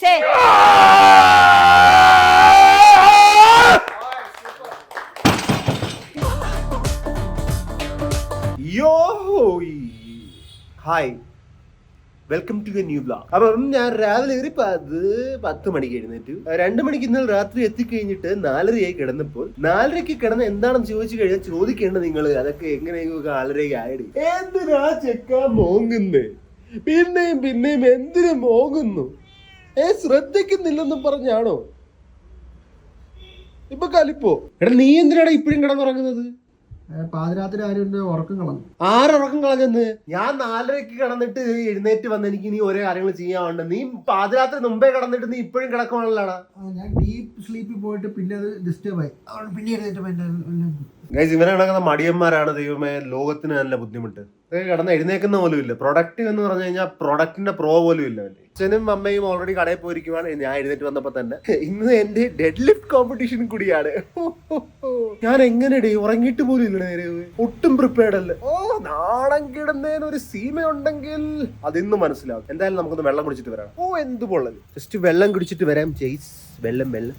ഛേ yo hi welcome to a new blog അപ്പം ഞാൻ രാവിലെ ഒരു പത് പത്ത് മണിക്ക് എഴുന്നേറ്റു. രണ്ട് മണിക്ക് ഇന്നലെ രാത്രി എത്തിക്കഴിഞ്ഞിട്ട് നാലരയായി കിടന്നപ്പോൾ നാലരയ്ക്ക് കിടന്ന് എന്താണെന്ന് ചോദിച്ചു കഴിഞ്ഞാൽ ചോദിക്കേണ്ടത് നിങ്ങൾ അതൊക്കെ എങ്ങനെയെങ്കിലും നാലരയ്ക്ക് ആയിടി. എന്തിനാ ചെക്ക മോങ്ങുന്നേ? പിന്നെയും പിന്നെയും എന്തിനു മോങ്ങുന്നു? ഏ ശ്രദ്ധിക്കുന്നില്ലെന്നും പറഞ്ഞാണോ? ഇപ്പൊ കലിപ്പോ. എടാ നീ എന്തിനാടാ ഇപ്പോഴും കിടന്നുറങ്ങുന്നത്? പാതിരാത്രി ആരും എന്റെ ഉറക്കം കളഞ്ഞു. ആരുറക്കം കളഞ്ഞെന്ന്? ഞാൻ നാലരയ്ക്ക് കിടന്നിട്ട് എഴുന്നേറ്റ് വന്ന് എനിക്ക് ഇനി ഓരോ കാര്യങ്ങൾ ചെയ്യാനുണ്ട് നീ പാതിരാത്രി മുമ്പേ കിടന്നിട്ട് നീ ഇപ്പോഴും കിടക്കണല്ലോടാ ഞാൻ ഡീപ്പ് സ്ലീപ്പിൽ പോയിട്ട് പിന്നെ അത് ഡിസ്റ്റർബ് ആയി. പിന്നെ എഴുന്നേറ്റ് ഗൈസ് ഇവനെ കിടക്കുന്ന മടിയന്മാരാണ് ദൈവമേ. ലോകത്തിന് നല്ല ബുദ്ധിമുട്ട്. കിടന്ന് എഴുന്നേക്കുന്ന പോലും ഇല്ല. പ്രൊഡക്റ്റ് എന്ന് പറഞ്ഞു കഴിഞ്ഞാൽ പ്രൊഡക്റ്റിന്റെ പ്രോ പോലും ഇല്ല അച്ഛനും അമ്മയും ഓൾറെഡി കടയിൽ പോയിരിക്കുവാണ്. ഞാൻ എഴുന്നേറ്റ് വന്നപ്പോ തന്നെ. ഇന്ന് എന്റെ ഡെഡ് ലിഫ്റ്റ് കോമ്പറ്റീഷൻ കൂടിയാണ്. ഞാൻ എങ്ങനെ ഡേ ഉറങ്ങിയിട്ട് പോലും ഇല്ല നേരെ. ഒട്ടും പ്രിപ്പയർഡ് അല്ല. ഓ നാണം കിടന്നതിന് ഒരു സീമ ഉണ്ടെങ്കിൽ അതിന്ന് മനസ്സിലാവും. എന്തായാലും നമുക്കൊന്ന് വെള്ളം കുടിച്ചിട്ട് വരാം. ഓ എന്ത് പൊള്ളത് ജസ്റ്റ് വെള്ളം കുടിച്ചിട്ട് വരാം ജെയ്സ്. വെള്ളം വെള്ളം.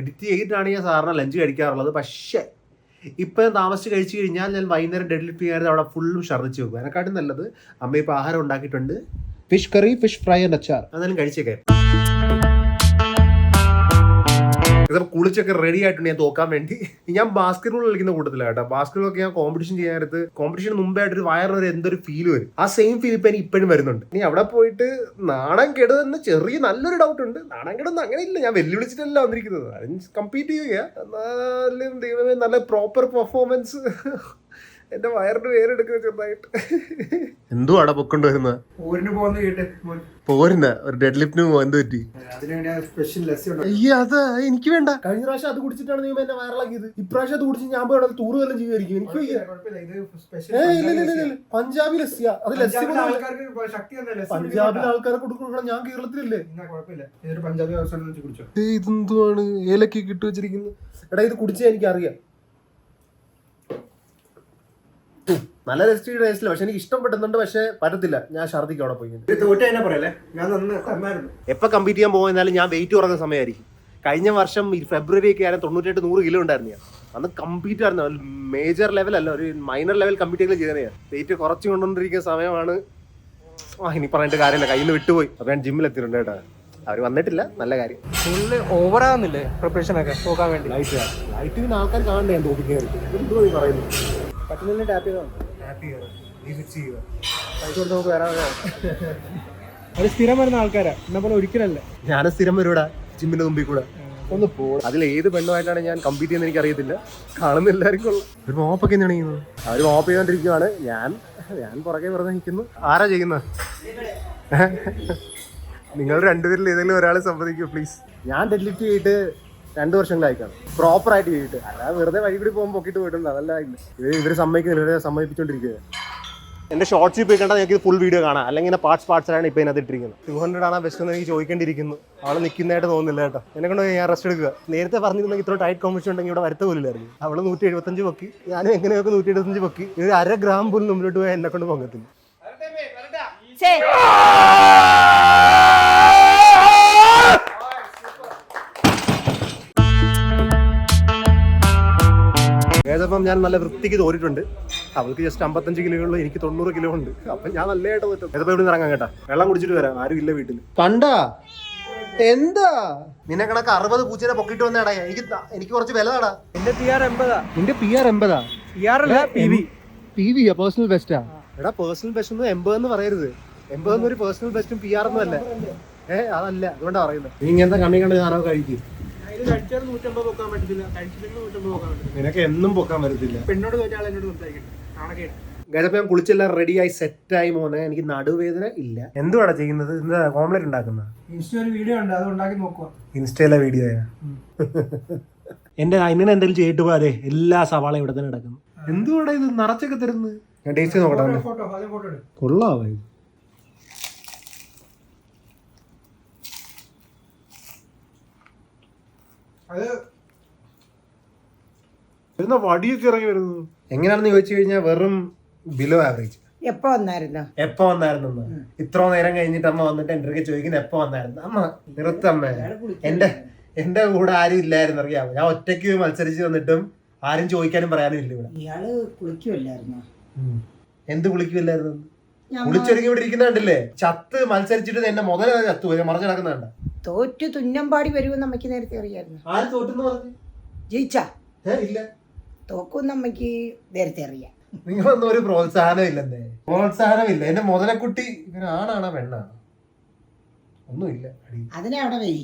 എഡിറ്റ് ചെയ്തിട്ടാണ് ഞാൻ സാറിന് ലഞ്ച് കഴിക്കാറുള്ളത്. പക്ഷേ ഇപ്പം താമസിച്ച് കഴിച്ചു കഴിഞ്ഞാൽ ഞാൻ വൈകുന്നേരം ഡെഡ് ലിഫ്റ്റ് ചെയ്യാതെ അവിടെ ഫുള്ളും ഛർദ്ദിച്ച് വെക്കും. അതിനെക്കാട്ടും നല്ലത് അമ്മ ഇപ്പോൾ ആഹാരം ഉണ്ടാക്കിയിട്ടുണ്ട്. Fish curry fish fry and അച്ചാർ അതെല്ലാം കഴിച്ചേക്കെ. ഇതിപ്പോൾ കുളിച്ചൊക്കെ റെഡി ആയിട്ടുണ്ട് ഞാൻ തോക്കാൻ വേണ്ടി. ഞാൻ ബാസ്കറ്റ് ബോൾ കളിക്കുന്ന കൂട്ടത്തിലാണ് കേട്ടോ. ബാസ്കറ്റ് ഒക്കെ ഞാൻ കോമ്പറ്റീഷൻ ചെയ്യാനത്ത് കോമ്പറ്റീഷൻ മുമ്പേ ആയിട്ട് ഒരു വയറിനൊരു എന്തൊരു ഫീൽ വരും. ആ സെയിം ഫീൽ ഇപ്പം ഇപ്പോഴും വരുന്നുണ്ട്. ഇനി അവിടെ പോയിട്ട് നാണം കെടുതെന്ന് ചെറിയ നല്ലൊരു ഡൗട്ട് ഉണ്ട്. നാണം കെടുന്ന അങ്ങനെ ഇല്ല. ഞാൻ വെല്ലുവിളിച്ചിട്ടല്ല വന്നിരിക്കുന്നത്. കംപ്ലീറ്റ് ചെയ്യുക. എന്നാലും നല്ല പ്രോപ്പർ പെർഫോമൻസ് എന്റെ വയറിന് പേരെടുക്കുക ചെറുതായിട്ട്. എന്തുവാടാ പൊക്കൊണ്ട് വരുന്നത് ഊരിന് പോകുന്ന കേട്ടെ പോരുന്ന? ഒരു ഡെഡ് ലിഫ്റ്റിന് എന്ത് പറ്റി? അതിനുവേണ്ടി സ്പെഷ്യൽ ലസ്സി ഉണ്ട്. അയ്യ അത് എനിക്ക് വേണ്ട. കഴിഞ്ഞ പ്രാവശ്യം അത് കുടിച്ചിട്ടാണ് നീ എന്നെ വയറിളക്കിയത് ഇപ്രാവശ്യം അത് കുടിച്ച് ഞാൻ പോയി തൂറ് വല്ലതും ചെയ്യുമായിരിക്കും. എനിക്ക് വയ്യ. കുഴപ്പമില്ല, ഇത് സ്പെഷ്യൽ ഏ ഇല്ല ഇല്ല പഞ്ചാബി ഇല്ല. ഇല്ല. പഞ്ചാബി ലസ്സിയ അത് ലസ്സി പഞ്ചാബിൽ ആൾക്കാർക്ക് ശക്തി ലസ്സി പഞ്ചാബിലെ. ആൾക്കാരെ കൊടുക്കണം ഞാൻ കേരളത്തിലല്ലേ? എന്നാ കുഴപ്പമില്ല. ഇതൊരു പഞ്ചാബി അവസാനം വെച്ച് കുടിച്ചോ. ഇതെന്തുവാണ്? ഏലക്കി കിട്ടു വെച്ചിരിക്കുന്നത് എടാ ഇത് കുടിച്ചാൽ എനിക്ക് അറിയാം നല്ല രജിസ്റ്റർ ടേസ്റ്റില്ല പക്ഷെ എനിക്ക് ഇഷ്ടപ്പെടുന്നുണ്ട് പക്ഷെ പറ്റത്തില്ല. ഞാൻ ഛർദിക്ക് അവിടെ പോയി തോറ്റ തന്നെ പറയല്ലേ? ഞാൻ നന്ന് തന്നായിരുന്നു. എപ്പോൾ കമ്പീറ്റ് ചെയ്യാൻ പോകുന്നാലും ഞാൻ വെയിറ്റ് കുറഞ്ഞ സമയമായിരിക്കും. കഴിഞ്ഞ വർഷം ഈ ഫെബ്രുവരി ഒക്കെ ആയാലും തൊണ്ണൂറ്റെട്ട് നൂറ് കിലോ ഉണ്ടായിരുന്നു ഞാൻ അന്ന് കമ്പീറ്റ് ആയിരുന്നു. മേജർ ലെവൽ അല്ല ഒരു മൈനർ ലെവൽ കമ്പീറ്റ് ചെയ്തത് ഞാൻ വെയിറ്റ് കുറച്ച് കൊണ്ടുകൊണ്ടിരിക്കുന്ന സമയമാണ്. ആ ഇനി പറഞ്ഞിട്ട് കാര്യമില്ല. കയ്യിൽ നിന്ന് വിട്ടുപോയി. അപ്പോൾ ഞാൻ ജിമ്മിൽ എത്തിയിട്ടുണ്ട് കേട്ടോ. അവർ വന്നിട്ടില്ല. നല്ല കാര്യം. ഫുള്ള് ഓവറാകുന്നില്ലേ പ്രിപ്പറേഷൻ ഒക്കെ? പോകാൻ വേണ്ടി. ലൈറ്റ് ലൈറ്റ് പിന്നെ ആൾക്കാർ കാണണ്ടേ? ഞാൻ പറയുന്നു പറ്റുന്നില്ല ടാപ്പ് ചെയ്തോ ചെയ്യുക പൈസ കൊടുത്ത് നമുക്ക് വരാൻ അത് സ്ഥിരം വരുന്ന ആൾക്കാരാ. എന്നെ പോലെ ഒരിക്കലല്ല. ഞാൻ സ്ഥിരം വരൂടാ ജിമ്മിന്റെ മുമ്പിൽ കൂടെ. ഒന്ന് പോ. അതിൽ ഏത് പെണ്ണുമായിട്ടാണ് ഞാൻ കമ്പീറ്റ് ചെയ്യുന്നത് എനിക്ക് അറിയത്തില്ല കാണുന്ന എല്ലാവർക്കും കൊള്ളാം. ഒരു മോപ്പൊക്കെ എന്താണ് ചെയ്യുന്നത്? അവർ മോപ്പ് ചെയ്തോണ്ടിരിക്കുവാണ്. ഞാൻ ഞാൻ പുറകെ വെറുതെ നിൽക്കുന്നു. ആരാ ചെയ്യുന്നത്? നിങ്ങൾ രണ്ടുപേരിൽ ഏതെങ്കിലും ഒരാളെ സമ്മതിക്കൂ പ്ലീസ് ഞാൻ ഡെലിറ്റ് ചെയ്തിട്ട് രണ്ട് വർഷങ്ങളായിക്കാണ് പ്രോപ്പർ ആയിട്ട് ചെയ്തിട്ട്. അല്ലാതെ വെറുതെ വഴി കൂടി പോകുമ്പോൾ പൊക്കിട്ട് പോയിട്ടുണ്ട് അതല്ല. ഇല്ല ഇവർ ഇവർ സമ്മതിക്കുന്നില്ല. ഇവരെ സമ്മതിപ്പിച്ചോണ്ടിരിക്കുക എന്റെ ഷോർട്സ് പോയി കണ്ടാൽ നിങ്ങൾക്ക് ഫുൾ വീഡിയോ കാണാം. അല്ലെങ്കിൽ ഇങ്ങനെ പാർട്സ് പാർട്സ് ആണ് ഇപ്പൊ ഇതിനകത്ത് ഇട്ടിരിക്കുന്നത്. ടു ഹൺഡ്രഡ് ആണ് ബെസ്റ്റ് എന്ന് എനിക്ക് ചോദിക്കേണ്ടിയിരിക്കുന്നു. അവൾ നിൽക്കുന്നതായിട്ട് തോന്നുന്നില്ല കേട്ടോ. എന്നെ കൊണ്ട് ഞാൻ റെസ്റ്റ് എടുക്കുക. നേരത്തെ പറഞ്ഞിരുന്നെങ്കിൽ ഇത്ര ടൈറ്റ് കോമ്പറ്റീഷൻ ഉണ്ടെങ്കിൽ ഇവിടെ വരുത്ത പോലില്ലായിരുന്നു അവൾ നൂറ്റി എഴുപത്തഞ്ച് പൊക്കി. ഞാൻ എങ്ങനെയൊക്കെ നൂറ്റി എഴുപത്തഞ്ച് പൊക്കി. ഒരു അര ഗ്രാം പോലും മുമ്പിലോട്ട് പോയാൽ എന്നെ കൊണ്ട് പൊങ്ങത്തില്ല. ഞാൻ നല്ല വൃത്തിക്ക് തോരിട്ടുണ്ട്. അവൾക്ക് ജസ്റ്റ് അമ്പത്തഞ്ച് കിലോ ഉള്ളൂ എനിക്ക് തൊണ്ണൂറ് കിലോ ഉണ്ട്. അപ്പൊ ഞാൻ നല്ലതായിട്ട് തോറ്റും. ഏതപ്പം ഇവിടെ ഇറങ്ങാൻ കേട്ടാ? വെള്ളം കുടിച്ചിട്ട് വരാം. ആരും ഇല്ല വീട്ടിൽ കണ്ടാ? എന്താ? നിന്നെ കണക്ക് അറുപത് പൂച്ചേനെ പൊക്കിട്ട് വന്നേടാ. എനിക്ക് എനിക്ക് കുറച്ച് വില താടാ എന്റെ പി ആർ എൺപതാ. നിന്റെ പി ആർ എൺപതാ? പി ആർ അല്ല P V P V personal ബെസ്റ്റാ എടാ പേഴ്സണൽ ബെസ്റ്റ് ഒന്നും എൺപത് എന്ന് പറയരുത്. എൺപത് ഒരു പേഴ്സണൽ ബെസ്റ്റും പി ആർ ഒന്നും അല്ല. ഏഹ് അതല്ല. അതുകൊണ്ടാ പറയുന്നത് നീ ഇങ്ങനത്തെ കണ്ണി കണ്ട് ഞാനോ കഴിക്കും. കഴിച്ചാൽ നൂറ്റമ്പത് പോക്കാൻ പറ്റത്തില്ല. കഴിച്ചില്ലെങ്കിൽ നൂറ്റമ്പത് പോക്കാൻ പറ്റത്തില്ല. നിനക്ക് എന്നും പൊക്കാൻ വരത്തില്ല പെണ്ണോട് തോറ്റ ആൾ എന്നോട് സംസാരിക്കട്ടെ നാണക്കേട്. ഗതപ്പം ഞാൻ കുളിച്ചെല്ലാം റെഡിയായി സെറ്റായി മോനെ. എനിക്ക് നടുവേദന ഇല്ല. എന്തുവാടാ ചെയ്യുന്നത്? എന്താ ഓംലെറ്റ് ഉണ്ടാക്കുന്ന ഇൻസ്റ്റ ഒരു വീഡിയോ ഉണ്ട് അത് ഉണ്ടാക്കി നോക്കുക ഇൻസ്റ്റയിലെ വീഡിയോ എന്റെ അനിയനെ എന്തെങ്കിലും ചെയ്തിട്ട് പോലെ എല്ലാ സവാളയും ഇവിടെ തന്നെ കിടക്കുന്നു. എന്തുവാടാ ഇത് നിറച്ചൊക്കെ തരുന്നത്? ഞാൻ ടേസ്റ്റ് നോക്കട്ടെ ഫോട്ടോ ആദ്യം അത് എന്നാ വടിയൊക്കെ ഇറങ്ങി വരുന്നു? എങ്ങനെയാണെന്ന് ചോദിച്ചു കഴിഞ്ഞാൽ വെറും ബിലോ ആവറേജ് എപ്പോ വന്നായിരുന്നു? എപ്പോ വന്നായിരുന്നു? ഇത്ര നേരം കഴിഞ്ഞിട്ട് അമ്മ വന്നിട്ട് എന്റെ അടുക്കൽ ചോദിക്കുന്നത് എപ്പോ വന്നായിരുന്നു? അമ്മ നിർത്തമ്മ എന്റെ എന്റെ കൂടെ ആരും ഇല്ലായിരുന്നു അറിയാമോ ഞാൻ ഒറ്റയ്ക്ക് മത്സരിച്ച് വന്നിട്ടും ആരും ചോദിക്കാനും പറയാനും ഇല്ല ഇവിടെ. ഇയാൾ കുളിക്കുമല്ലായിരുന്നു എന്ത് കുളിക്കുമല്ലായിരുന്നു ഞാൻ കുളിച്ചൊരുങ്ങി ഇവിടെ ഇരിക്കുന്ന കണ്ടില്ലേ? ചത്ത് മത്സരിച്ചിട്ട് എന്റെ മുതലേ ചത്തു മറിഞ്ഞു നടക്കുന്നുണ്ട തോറ്റു തുന്നമ്പാടി വരുമെന്ന് അമ്മയ്ക്ക് നേരത്തെ അറിയായിരുന്നു. ആര് തോറ്റെന്ന് പറഞ്ഞു? ജയിച്ചാ? ഏ, ഇല്ല. തോക്കുമെന്ന് അമ്മയ്ക്ക് നേരത്തെ അറിയാം. നിങ്ങളൊന്നും ഒരു പ്രോത്സാഹനം ഇല്ലെന്നേ പ്രോത്സാഹനം ഇല്ല എന്റെ മുതലക്കുട്ടി ആണാണോ പെണ്ണാണോ? ഒന്നുമില്ല. അടി. അതിനെ അവിടെ വെയി.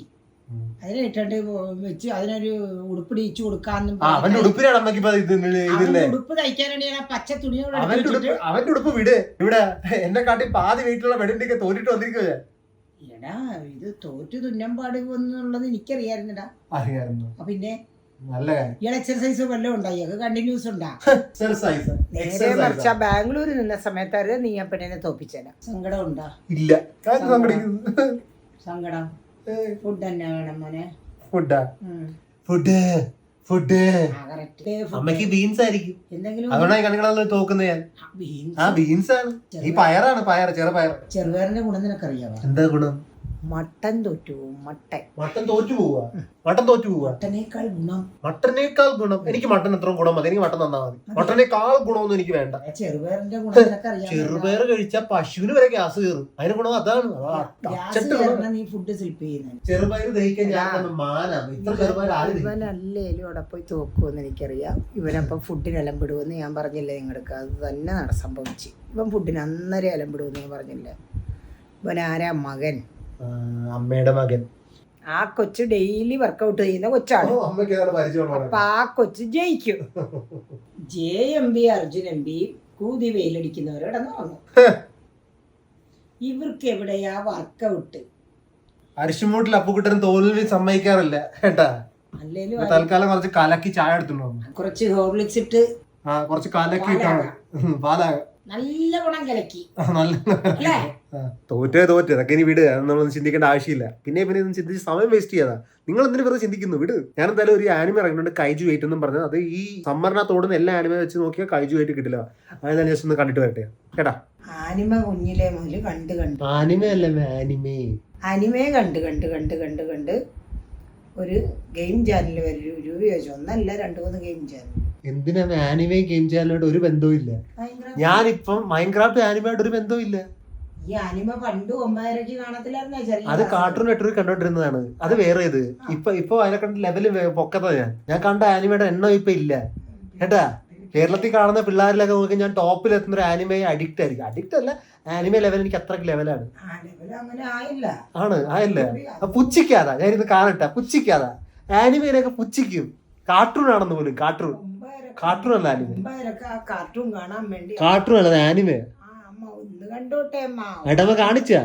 ഉം. അതിനെ ഇട്ടിട്ട് വെച്ച് അതിനൊരു ഉടുപ്പിടിച്ചു കൊടുക്കാന്നും ആ അവന്റെ ഉടുപ്പിനാണ് അമ്മയ്ക്ക് ഇപ്പൊ ഇത് ഇതില്ലേ അവന്റെ ഉടുപ്പ് തയ്ക്കാൻ വേണ്ടി ഞാൻ പച്ച തുണിയോട് അവന്റെ ഉടുപ്പ് അവന്റെ ഉടുപ്പ് വിട്. ഇവിടെ എന്നെ കാട്ടി പാതി വീട്ടിലുള്ള വെടിന്റെ തോന്നിട്ട് വന്നിരിക്കുക എടാ ഇത് തോറ്റു തുന്നമ്പാടി എന്നുള്ളത് എനിക്കറിയായിരുന്നടാ. അറിയായിരുന്നു പിന്നെ? നല്ല കാര്യം. ഇയാൾ എക്സർസൈസ് വല്ലതും കണ്ടിന്യൂസ് ഉണ്ടാ? എക്സർസൈസ് നേരെ മറിച്ച ബാംഗ്ലൂർ നിന്ന സമയത്ത് നീ ആ പെണ്ണിനെ തോപ്പിച്ചേരാ സങ്കടം ഉണ്ടാ? ഇല്ല. സങ്കടം. ഫുഡ് തന്നെ വേണം മോനെ. ഫുഡാ ഫുഡ് ഫുഡ് അമ്മയ്ക്ക് ബീൻസ് ആയിരിക്കും. എന്തെങ്കിലും അതുകൊണ്ടാണ് കണ്ണുകളെ തോക്കുന്നത് ഞാൻ. ബീൻസ് ആ ബീൻസ് ആണ്. ഈ പയറാണ് പയർ ചെറുപയർ ചെറുപയറിന്റെ ഗുണം നിനക്കറിയാമോ എന്താ ഗുണം? മട്ടൻ തോറ്റു മട്ടൻ. മട്ടൻ തോറ്റു പോവാ മട്ടൻ തോറ്റു പോവാ മട്ടനേക്കാൾ ഗുണം. മട്ടനേക്കാൾ ഗുണം. എനിക്ക് മട്ടൻ എത്ര ഗുണം മതി. എനിക്ക് മട്ടൻ തന്നാ മതി. മട്ടനേക്കാൾ ഗുണമൊന്നും എനിക്ക് വേണ്ട. ചെറുപയറിന്റെ ഗുണം നിനക്കറിയാം ചെറുപയർ കഴിച്ചാൽ പശുവിന് വരെ ഗ്യാസ് കയറും. അതിന് ഗുണം അതാണ്. അതാ ഗ്യാസ് അച്ചട്ട് നീ ഫുഡ് സ്ലിപ്പ് ചെയ്യുന്നത് ചെറുപയർ ദഹിക്കാൻ ഞാൻ മാനാണ് ഇത്ര ചെറുപയർ ആര്? ഇവനല്ലേലും അവിടെ പോയി തോക്കുമെന്ന് എനിക്കറിയാം. ഇവനപ്പം ഫുഡിന് അലമ്പിടുവെന്ന് ഞാൻ പറഞ്ഞില്ലേ നിങ്ങൾക്ക് അത് തന്നെ നട സംഭവിച്ച്. ഇവൻ ഫുഡിന് അന്നേരം അലമ്പിടുവെന്ന് ഞാൻ പറഞ്ഞില്ലേ? ഇവൻ ആരാ മകൻ? അമ്മയുടെ മകൻ. ആ കൊച്ച് ഡെയിലി വർക്കൗട്ട് ചെയ്യുന്ന കൊച്ചാണ്. അപ്പൊ ആ കൊച്ച് ജയിക്കും. J M B Arjun M B കൂതി വെയിലടിക്കുന്നവരോടെ കിടന്നുറങ്ങും ഇവർക്ക് എവിടെയാ വർക്കൗട്ട് അരിശുമൂട്ടിൽ അപ്പുക്കുട്ടൻ തോൽവി സമ്മതിക്കാറില്ല കേട്ടാ. തൽക്കാലം കുറച്ച് കലക്കി ചായ എടുത്തിട്ടുണ്ടോ കുറച്ച് ഹോർലിക്സ് ഇട്ട് ആ കുറച്ച് കലക്കി ഇട്ടാണ് പാലാക. നല്ല ഗുണം കിളക്കി നല്ല അല്ലേ? തോറ്റേ തോറ്റ്. അതൊക്കെ ഇനി വിട്. അതൊന്നും നമ്മളൊന്നും ചിന്തിക്കേണ്ട ആവശ്യമില്ല. പിന്നെ പിന്നെ ഇതൊന്നും ചിന്തിച്ച് സമയം വേസ്റ്റ് ചെയ്യാതാ. നിങ്ങൾ എന്തിനു വെറുതെ ചിന്തിക്കുന്നു? വിട്. ഞാൻ എന്തായാലും ഒരു ആനിമ ഇറങ്ങുന്നുണ്ട് കൈജു വെയിറ്റ് എന്നും പറഞ്ഞത്. അത് ഈ സമ്മറിനകത്തോടുന്ന എല്ലാ ആനിമ വെച്ച് നോക്കിയാൽ കൈജു വെയിറ്റ് കിട്ടില്ല. അതായത് ഞാൻ ജസ്റ്റ് ഒന്ന് കണ്ടിട്ട് വരട്ടെ. കേട്ടാ? ആനിമ കുഞ്ഞിലെ മുതൽ കണ്ട് കണ്ട്. ആനിമ അല്ല ആനിമേ അനിമയെ കണ്ട് കണ്ട് കണ്ട് കണ്ട് കണ്ട് ഒരു ഗെയിം ചാനൽ വരെ ഒരു രൂപ ചോദിച്ചു ഒന്നല്ല രണ്ട് മൂന്ന് ഗെയിം ചാനൽ എന്തിനാ ആനിമയും ഗെയിം ചാനലായിട്ട് ഒരു ബന്ധവും ഇല്ല. ഞാനിപ്പം മൈൻക്രാഫ്റ്റ് ആനിമയായിട്ട് ഒരു ബന്ധവും ഇല്ല. ഈ അനിമ പണ്ട് ഒമ്പതരക്ക് കാണത്തില്ലായിരുന്നോ അത് ചെറിയ കാർട്ടൂൺ നെറ്റ്വർക്ക് കണ്ടോണ്ടിരുന്നതാണ് അത് വേറെ ഇത്. ഇപ്പൊ ഇപ്പൊ അതിനെ കണ്ട് ലെവൽ പൊക്കത്താ ഞാൻ. ഞാൻ കണ്ട ആനിമയുടെ എണ്ണം ഇപ്പൊ ഇല്ല. കേട്ടാ? കേരളത്തിൽ കാണുന്ന പിള്ളേരിലൊക്കെ നോക്കി ഞാൻ ടോപ്പിൽ എത്തുന്ന ഒരു ആനിമയെ അഡിക്റ്റ് ആയിരിക്കും. അഡിക്റ്റ് അല്ല ആനിമ ലെവൽ എനിക്ക് അത്രയ്ക്ക് ലെവലാണ് ആണ്. ആയല്ലേ. പുച്ഛിക്കാതാ. ഞാൻ ഇത് കാണട്ടെ. പുച്ഛിക്കാതാ. ആനിമയിലൊക്കെ പുച്ഛിക്കും. കാർട്ടൂൺ ആണെന്ന് പോലും കാർട്ടൂൺ കാർട്ടൂൺ അല്ല ആനിമേ? ഒമ്പതരക്ക് കാർട്ടൂൺ കാണാൻ വേണ്ടി കാർട്ടൂൺ അല്ല ആനിമേ? ആ അമ്മ ഒന്ന് കണ്ടോട്ടെ അമ്മ. ഏട്ടമ്മ കാണിച്ചാ?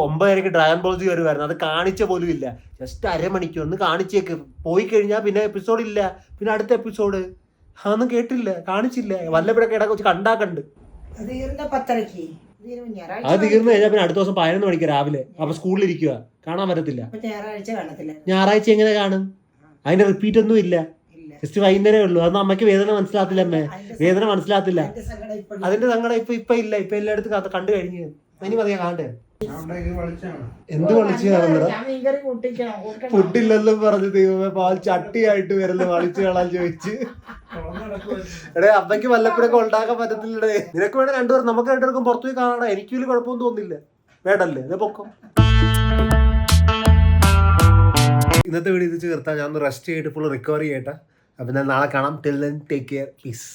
ഒമ്പതരക്ക് ഡ്രാഗൺ ബോൾ ജി വരുമായിരുന്നു അത് കാണിച്ച പോലും ഇല്ല. ജസ്റ്റ് അരമണിക്കൂർ. ഒന്ന് കാണിച്ചേക്ക്. പോയി കഴിഞ്ഞാൽ പിന്നെ എപ്പിസോഡ് ഇല്ല. പിന്നെ അടുത്ത എപ്പിസോഡ് അതൊന്നും കേട്ടില്ല. കാണിച്ചില്ല. വല്ലപ്പോഴൊക്കെ ഇടയ്ക്ക് വെച്ച് കണ്ടാക്കണ്ട് അത് തീർന്ന പത്തരക്ക് തീരുമ്പോ ഞായറാഴ്ച അത് തീർന്നു കഴിഞ്ഞാൽ പിന്നെ അടുത്ത ദിവസം പതിനൊന്ന് മണിക്ക് രാവിലെ. അപ്പൊ സ്കൂളിൽ ഇരിക്കുക കാണാൻ പറ്റത്തില്ല അപ്പൊ ഞായറാഴ്ച കാണത്തില്ല. ഞായറാഴ്ച എങ്ങനെ കാണും? അതിന്റെ റിപ്പീറ്റ് ഒന്നും ഇല്ല. ഇല്ല. ജസ്റ്റ് വൈകുന്നേരമേ ഉള്ളൂ. അതൊന്നും അമ്മയ്ക്ക് വേദന മനസ്സിലാത്തില്ല അമ്മേ. വേദന മനസ്സിലാത്തില്ല. അതിന്റെ സങ്കടം ഇപ്പൊ ഇപ്പൊ ഇപ്പൊ ഇല്ല. ഇപ്പൊ എല്ലായിടത്തും കണ്ട് കണ്ടു കഴിഞ്ഞു. ഇനി മതിയാ കാണേ എന്ത് വളിച്ചു കൂട്ടണം. ഫുഡില്ലെന്നും പറഞ്ഞു ദൈവമേ പാൽ ചട്ടിയായിട്ട് വരുന്ന വളിച്ചു കാണാൻ ചോദിച്ച്. എടേ അമ്മയ്ക്ക് വല്ലപ്പോഴൊക്കെ ഉണ്ടാക്കാൻ പറ്റത്തില്ലടേ. നിനക്ക് വേണേ രണ്ടുപേർ നമുക്ക് രണ്ടുപേർക്കും പുറത്തു പോയി കാണാം എനിക്ക് വലിയ കുഴപ്പമൊന്നും തോന്നില്ല വേണ്ടല്ലേ? ഇതേ പൊക്കം. ഇന്നത്തെ വീഡിയോ ഇത് ചേർത്താൽ ഞാൻ ഒന്ന് റെസ്റ്റ് ചെയ്തിട്ട് ഫുൾ റിക്കവറി ചെയ്യട്ടെ. അപ്പം ഞാൻ നാളെ കാണാം. Till then take care please